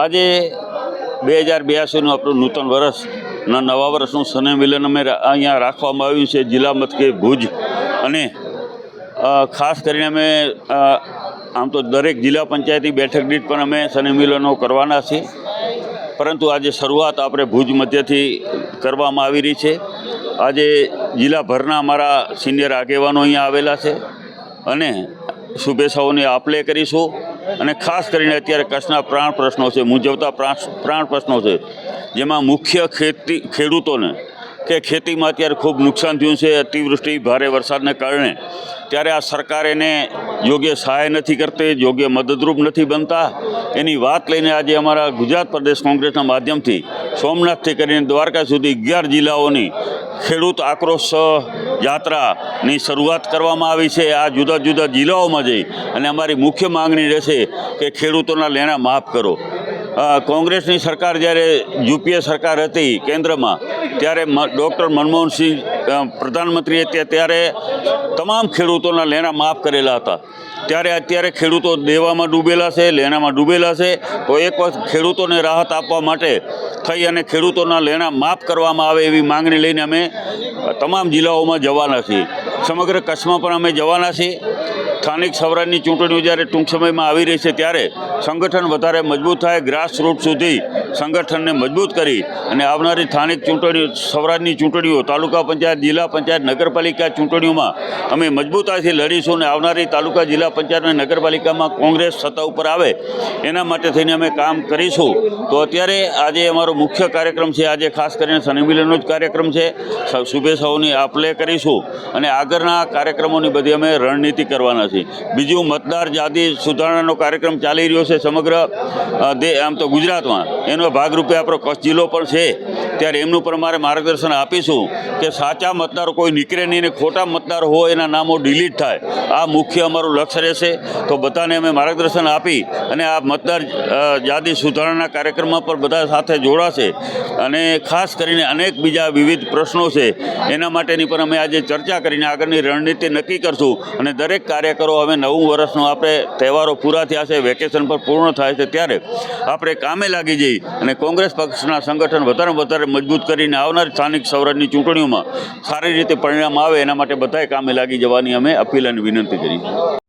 આજે બે હજાર બ્યાસીનું આપણું નૂતન વર્ષના નવા વર્ષનું સ્નેહમિલન અમે અહીંયા રાખવામાં આવ્યું છે જિલ્લા મથકે ભુજ. અને ખાસ કરીને અમે આમ તો દરેક જિલ્લા પંચાયતની બેઠક દીઠ પણ અમે સ્નેહમિલનો કરવાના છીએ. પરંતુ આજે શરૂઆત આપણે ભુજ મધ્યથી કરવામાં આવી રહી છે. આજે જિલ્લાભરના અમારા સિનિયર આગેવાનો અહીંયા આવેલા છે. અને શુભેચ્છાઓની આપલે કરીશું. અને ખાસ કરીને અત્યારે કચ્છના પ્રાણ પ્રશ્નો છે, મૂંઝવતા પ્રાણ પ્રાણ પ્રશ્નો છે, જેમાં મુખ્ય ખેતી ખેડૂતોને કે ખેતીમાં અત્યારે ખૂબ નુકસાન થયું છે, અતિવૃષ્ટિ, ભારે વરસાદને કારણે, ત્યારે આ સરકાર એને યોગ્ય સહાય નથી કરતી, યોગ્ય મદદરૂપ નથી બનતા. એની વાત લઈને આજે અમારા ગુજરાત પ્રદેશ કોંગ્રેસના માધ્યમથી સોમનાથથી કરીને દ્વારકા સુધી અગિયાર જિલ્લાઓની ખેડૂત આક્રોશ યાત્રાની શરૂઆત કરવામાં આવી છે આ જુદા જુદા જિલ્લાઓમાં જઈ અને અમારી મુખ્ય માંગણી રહેશે કે ખેડૂતોના લેણા માફ કરો. કોંગ્રેસની સરકાર જ્યારે યુપીએ સરકાર હતી કેન્દ્રમાં, ત્યારે ડૉક્ટર મનમોહનસિંહ અ, પ્રધાનમંત્રી ત્યારે તમામ ખેડૂતોના લેણા માફ કરેલા હતા. ત્યારે અત્યારે ખેડૂતો દેવામાં ડૂબેલા છે લેણામાં ડૂબેલા છે. તો એક વખત ખેડૂતોને રાહત આપવા માટે થઈ અને ખેડૂતોના લેણા માફ કરવામાં આવે એવી માંગણી લઈને અમે તમામ જિલ્લાઓમાં જવાના છીએ. સમગ્ર કચ્છમાં પણ અમે જવાના છીએ. સ્થાનિક સ્વરાજની ચૂંટણીઓ જ્યારે ટૂંક સમયમાં આવી રહી છે ત્યારે સંગઠન વધારે મજબૂત થાય ગ્રાસ રૂટ સુધી સંગઠનને મજબૂત કરી અને આવનારી સ્થાનિક ચૂંટણીઓ, સ્વરાજની ચૂંટણીઓ, તાલુકા પંચાયત, જિલ્લા પંચાયત, નગરપાલિકા ચૂંટણીઓમાં અમે મજબૂતાઈથી લડીશું અને આવનારી તાલુકા, જિલ્લા પંચાયત અને નગરપાલિકામાં કોંગ્રેસ સત્તા ઉપર આવે એના માટે થઈને અમે કામ કરીશું. તો અત્યારે આજે અમારો મુખ્ય કાર્યક્રમ છે, આજે ખાસ કરીને શનિમિલનનો જ કાર્યક્રમ છે. શુભેચ્છાઓની આપલે કરીશું અને આગળના કાર્યક્રમોની બધી અમે રણનીતિ કરવાના છીએ બીજું મતદાર જાતિ સુધારણાનો કાર્યક્રમ ચાલી રહ્યો છે સમગ્ર આમ તો ગુજરાતમાં. એનો ભાગરૂપે આપણો કચ્છ જિલ્લો પણ છે. ત્યારે એમનું પણ અમારે માર્ગદર્શન આપીશું કે સાચા મતદારો કોઈ નીકળે નહીં ને ખોટા મતદાર હોય એના નામો ડિલીટ થાય. આ મુખ્ય અમારું લક્ષ્ય રહેશે. તો બધાને અમે માર્ગદર્શન આપી અને આ મતદાર જાતિ સુધારણાના કાર્યક્રમમાં પણ બધા સાથે જોડાશે. અને ખાસ કરીને અનેક બીજા વિવિધ પ્રશ્નો છે. એના માટેની પણ અમે આજે ચર્ચા કરીને આગળની રણનીતિ નક્કી કરશું. અને દરેક કાર્યકરો હવે નવું વર્ષનો આપણે તહેવારો પૂરા થયા છે, વેકેશન પર પૂર્ણ થાય છે, ત્યારે આપણે કામે લાગી જઈ અને કોંગ્રેસ પક્ષના સંગઠન વધારે વધારે મજબૂત કરીને આવનાર સ્થાનિક સ્વરાજની ચૂંટણીઓમાં સારી રીતે પરિણામ આવે, એના માટે બધાએ કામે લાગી જવાની અમે અપીલ અને વિનંતી કરી